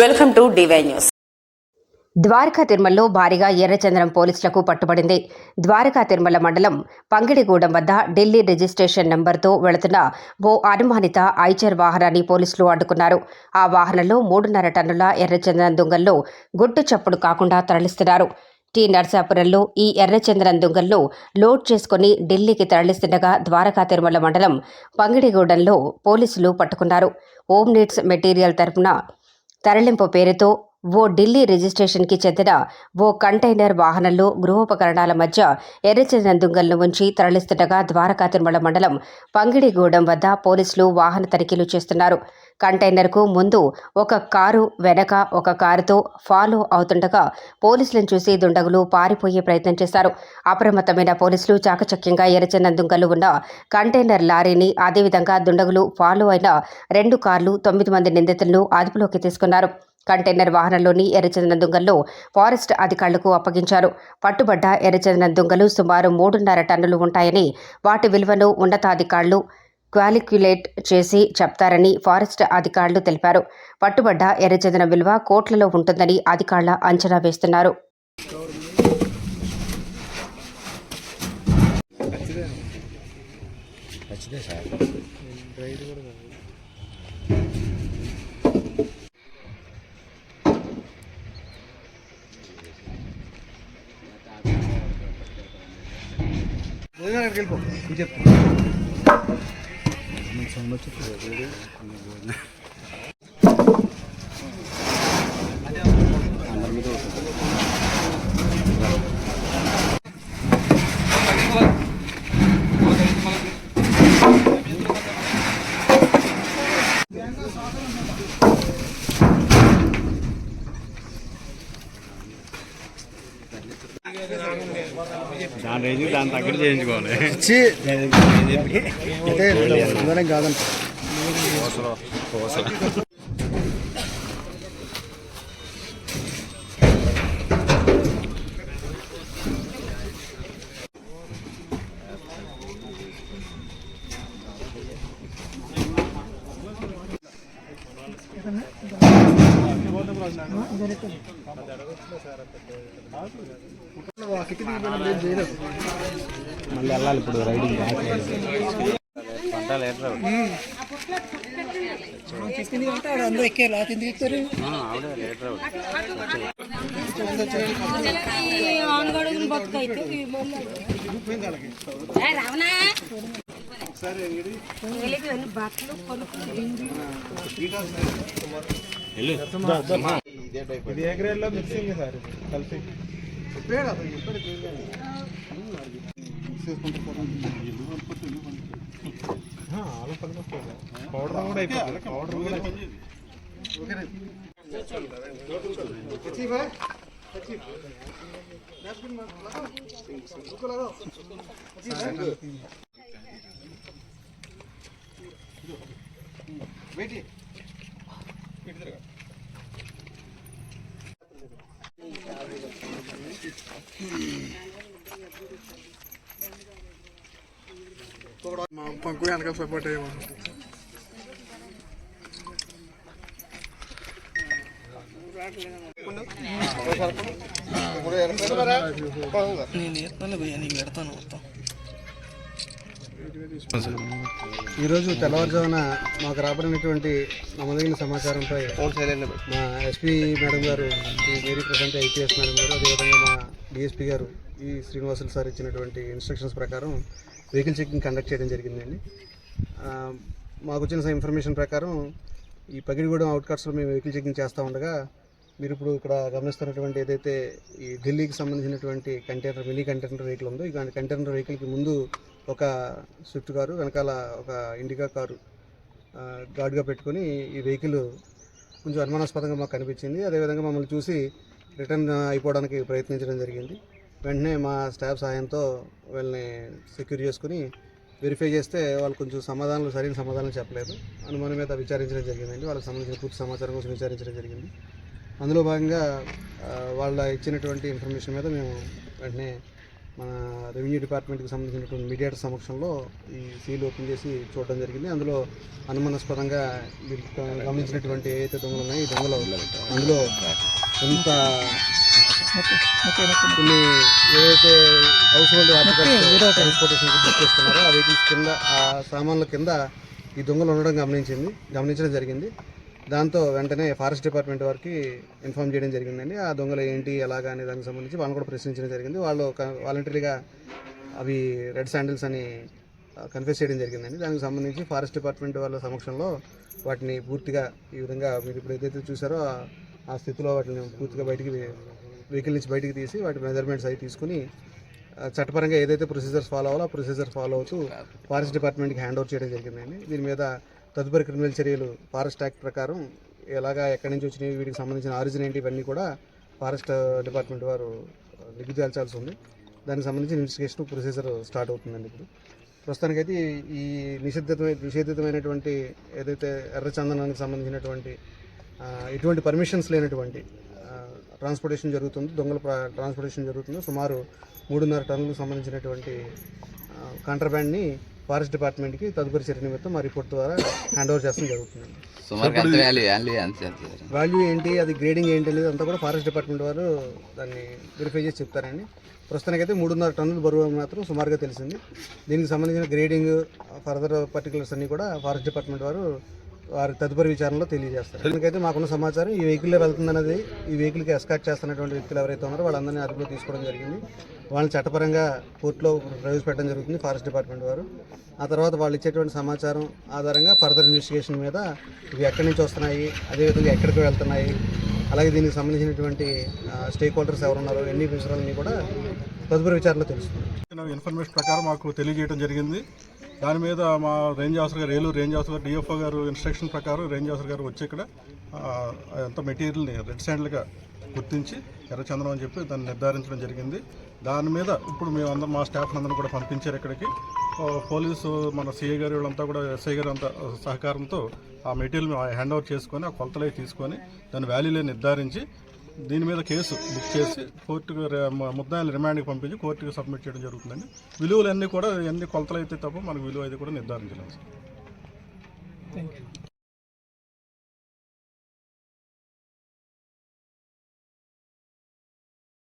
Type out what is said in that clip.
Welcome to DY news. Dwaraka తిరుమలలో భారీగా ఎర్రచంద్రం పోలీసులకు పట్టుబడింది. ద్వారకా తిరుమల మండలం పంగిడిగూడెం వద్ద ఢిల్లీ రిజిస్ట్రేషన్ నెంబర్తో వెళుతున్న ఓ అనుమానిత ఐచర్ వాహనాన్ని పోలీసులు అడ్డుకున్నారు. ఆ వాహనంలో మూడున్నర టన్నుల ఎర్రచంద్రం దుంగల్లో గుట్టు చప్పుడు కాకుండా తరలిస్తున్నారు. టి నర్సాపురంలో ఈ ఎర్రచంద్రం దుంగల్లో లోడ్ చేసుకుని ఢిల్లీకి తరలిస్తుండగా ద్వారకా తిరుమల మండలం పంగిడిగూడెంలో పోలీసులు పట్టుకున్నారు. ఓం నీడ్స్ మెటీరియల్ తరపున తరలింపు పేరుతో ఓ ఢిల్లీ రిజిస్ట్రేషన్కి చెందిన ఓ కంటైనర్ వాహనంలో గృహోపకరణాల మధ్య ఎర్రచందనం దుంగలను ఉంచి తరలిస్తుండగా ద్వారకా తిరుమల మండలం పంగిడిగూడెం వద్ద పోలీసులు వాహన తనిఖీలు చేస్తున్నారు. కంటైనర్కు ముందు ఒక కారు వెనక ఒక కారుతో ఫాలో అవుతుండగా పోలీసులను చూసి దుండగులు పారిపోయే ప్రయత్నం చేశారు. అప్రమత్తమైన పోలీసులు చాకచక్యంగా ఎర్రచందనం దుంగలు ఉన్న కంటైనర్ లారీని అదేవిధంగా దుండగులు ఫాలో అయిన రెండు కార్లు తొమ్మిది మంది నిందితులను అదుపులోకి తీసుకున్నారు. కంటైనర్ వాహనంలోని ఎర్రచందనం దుంగల్లో ఫారెస్ట్ అధికారులకు అప్పగించారు. పట్టుబడ్డ ఎర్రచందనం దుంగలు సుమారు మూడున్నర టన్నులు ఉంటాయని వాటి విలువను ఉన్నతాధికారులు క్వాలిక్యులేట్ చేసి చెప్తారని ఫారెస్ట్ అధికారులు తెలిపారు. పట్టుబడ్డ ఎర్రచందనం విలువ కోట్లలో ఉంటుందని అధికారుల అంచనా వేస్తున్నారు. ఖచ్చితే సార్ దాని రేంజ్ దాని తగ్గట్టు చేయించుకోవాలి. ఇచ్చి అంటే అందరం కాదంట మళ్ళీ వెళ్ళాలి ఇప్పుడు రైడింగ్ అందరూ ఎక్కారు ఆ ఇది ఏ గ్రేడ్లో మిక్సింగ్ సార్ కలిసి పౌడర్ కూడా అయిపోతుంది పౌడర్ కూడా మా పంకు వెనక సపోర్ట్ అయ్యాము నేను ఎత్తాను భయ్యా నేను పెడతాను మొత్తం. ఈరోజు తెల్లవారుజామున మాకు రాబడినటువంటి నమ్మదగిన సమాచారంపై మా ఎస్పీ మేడం గారు Sri Mary Prashanth IPS madam గారు అదేవిధంగా మా డిఎస్పీ గారు ఈ శ్రీనివాసులు సార్ ఇచ్చినటువంటి ఇన్స్ట్రక్షన్స్ ప్రకారం వెహికల్ చెకింగ్ కండక్ట్ చేయడం జరిగిందండి. మాకు వచ్చిన ఇన్ఫర్మేషన్ ప్రకారం ఈ పగిడిగూడెం అవుట్కట్స్లో మేము వెహికల్ చెకింగ్ చేస్తూ ఉండగా మీరు ఇప్పుడు ఇక్కడ గమనిస్తున్నటువంటి ఏదైతే ఈ ఢిల్లీకి సంబంధించినటువంటి కంటైనర్ మినీ కంటైనర్ వెహికల్ ఉందో ఈ కంటైనర్ వెహికల్కి ముందు ఒక స్విఫ్ట్ కారు వెనకాల ఒక ఇండికా కారు ఆ, గార్డ్గా పెట్టుకొని ఈ వెహికల్ కొంచెం అనుమానాస్పదంగా మాకు కనిపించింది. అదేవిధంగా మమ్మల్ని చూసి రిటర్న్ అయిపోవడానికి ప్రయత్నించడం జరిగింది. వెంటనే మా స్టాఫ్ సహాయంతో వీళ్ళని సెక్యూర్ చేసుకుని వెరిఫై చేస్తే వాళ్ళు కొంచెం సమాధానాలు సరైన సమాధానాలు చెప్పలేదు. అనుమానం మీద విచారించడం జరిగిందండి. వాళ్ళకి సంబంధించిన పూర్తి సమాచారం కోసం విచారించడం జరిగింది. అందులో భాగంగా వాళ్ళ ఇచ్చినటువంటి ఇన్ఫర్మేషన్ మీద మేము వెంటనే మన రెవెన్యూ డిపార్ట్మెంట్కి సంబంధించినటువంటి మీడియేటర్ సమక్షంలో ఈ సీల్ ఓపెన్ చేసి చూడడం జరిగింది. అందులో అనుమానాస్పదంగా మీరు గమనించినటువంటి ఏవైతే దొంగలు ఉన్నాయో ఈ దొంగలు అందులో కొంత కొన్ని ఏవైతే హౌస్ హోల్డ్ ట్రాన్స్పోర్టేషన్ బుక్ చేసుకున్నారో ఆ వెహికల్స్ కింద ఆ సామాన్ల కింద ఈ దొంగలు ఉండడం గమనించింది గమనించడం జరిగింది. దాంతో వెంటనే ఫారెస్ట్ డిపార్ట్మెంట్ వారికి ఇన్ఫామ్ చేయడం జరిగిందండి. ఆ దొంగలు ఏంటి ఎలాగా అనే దానికి సంబంధించి వాళ్ళని కూడా ప్రశ్నించడం జరిగింది. వాళ్ళు వాలంటరీగా అవి రెడ్ శాండిల్స్ అని కన్ఫ్యూస్ చేయడం జరిగిందండి. దానికి సంబంధించి ఫారెస్ట్ డిపార్ట్మెంట్ వాళ్ళ సమక్షంలో వాటిని పూర్తిగా ఈ విధంగా మీరు ఇప్పుడు ఏదైతే చూసారో ఆ- స్థితిలో వాటిని పూర్తిగా బయటికి వెహికల్ నుంచి బయటికి తీసి వాటి మెజర్మెంట్స్ అవి తీసుకుని చట్టపరంగా ఏదైతే ప్రొసీజర్స్ ఫాలో అవ్వాలో ఆ ప్రొసీజర్ ఫాలో అవుతూ ఫారెస్ట్ డిపార్ట్మెంట్కి హ్యాండ్ ఓవర్ చేయడం జరిగిందండి. దీని మీద తదుపరి క్రిమినల్ చర్యలు ఫారెస్ట్ యాక్ట్ ప్రకారం ఎలాగా ఎక్కడి నుంచి వచ్చినాయి వీటికి సంబంధించిన ఆరిజిన్ ఏంటి ఇవన్నీ కూడా ఫారెస్ట్ డిపార్ట్మెంట్ వారు నిగ్గు ఉంది. దానికి సంబంధించిన ఇన్వెస్టిగేషన్ ప్రొసీజర్ స్టార్ట్ అవుతుందండి ఇప్పుడు. ప్రస్తుతానికైతే ఈ- ఈ నిషిద్ధమైన నిషేధితమైనటువంటి ఏదైతే ఎర్రచందనానికి సంబంధించినటువంటి ఎటువంటి పర్మిషన్స్ లేనటువంటి ట్రాన్స్పోర్టేషన్ జరుగుతుంది దొంగల ట్రాన్స్పోర్టేషన్ జరుగుతుంది. సుమారు మూడున్నర టన్నులకు సంబంధించినటువంటి ఆ, కాంట్రాబ్యాండ్ని ఫారెస్ట్ డిపార్ట్మెంట్కి తదుపరి చర్య నిమిత్తం మా రిపోర్ట్ ద్వారా హ్యాండ్ ఓవర్ చేస్తాం జరుగుతుంది. వాల్యూ ఏంటి అది గ్రేడింగ్ ఏంటి అనేది అంతా కూడా ఫారెస్ట్ డిపార్ట్మెంట్ వారు దాన్ని వెరిఫై చేసి చెప్తారండి. ప్రస్తుతానికైతే మూడున్నర టన్నుల బరువు మాత్రం సుమారుగా తెలిసింది. దీనికి సంబంధించిన గ్రేడింగ్ ఫర్దర్ పర్టికులర్స్ అన్ని కూడా ఫారెస్ట్ డిపార్ట్మెంట్ వారు వారి తదుపరి విచారణలో తెలియజేస్తారు. దానికైతే మాకున్న సమాచారం ఈ వెహికల్లో వెళ్తుందన్నది ఈ వెహికల్కి ఎస్కాట్ చేస్తున్నటువంటి వ్యక్తులు ఎవరైతే ఉన్నారో వాళ్ళందరినీ అదుపులో తీసుకోవడం జరిగింది. వాళ్ళని చట్టపరంగా కోర్టులో ప్రవేశపెట్టడం జరుగుతుంది ఫారెస్ట్ డిపార్ట్మెంట్ వారు. ఆ తర్వాత వాళ్ళు ఇచ్చేటువంటి సమాచారం ఆధారంగా ఫర్దర్ ఇన్వెస్టిగేషన్ మీద ఇవి ఎక్కడి నుంచి వస్తున్నాయి అదేవిధంగా ఎక్కడికి వెళ్తున్నాయి అలాగే దీనికి సంబంధించినటువంటి స్టేక్ హోల్డర్స్ ఎవరున్నారో ఎన్ని విషయాలన్నీ కూడా తదుపరి విచారణలో తెలుస్తుంది ఇన్ఫర్మేషన్ ప్రకారం మాకు తెలియజేయడం జరిగింది. దాని మీద మా రేంజ్ ఆఫీసర్ గారు ఏలూరు రేంజ్ ఆఫీసర్ గారు డిఎఫ్ఓ గారు ఇన్స్ట్రక్షన్ ప్రకారం రేంజ్ ఆఫీసర్ గారు వచ్చి ఇక్కడ అంత మెటీరియల్ని రెడ్ శాండ్లుగా గుర్తించి ఎర్రచందనం అని చెప్పి దాన్ని నిర్ధారించడం జరిగింది. దాని మీద ఇప్పుడు మేము అందరం మా స్టాఫ్ అందరం కూడా పంపించారు ఇక్కడికి. పోలీసు మన సిఐ గారు వాళ్ళంతా కూడా ఎస్ఐ గారు అంతా సహకారంతో ఆ మెటీరియల్ హ్యాండ్ ఓవర్ చేసుకొని ఆ కొలతలే తీసుకొని దాని వాల్యూలే నిర్ధారించి దీని మీద కేసు బుక్ చేసి కోర్టుకు ముద్దాయిని రిమాండ్కి పంపించి కోర్టుకు సబ్మిట్ చేయడం జరుగుతుందండి. విలువలన్నీ కూడా ఎన్ని కొలతలు అయితే తప్ప మనకు విలువ అయితే కూడా నిర్ధారించలేము సార్.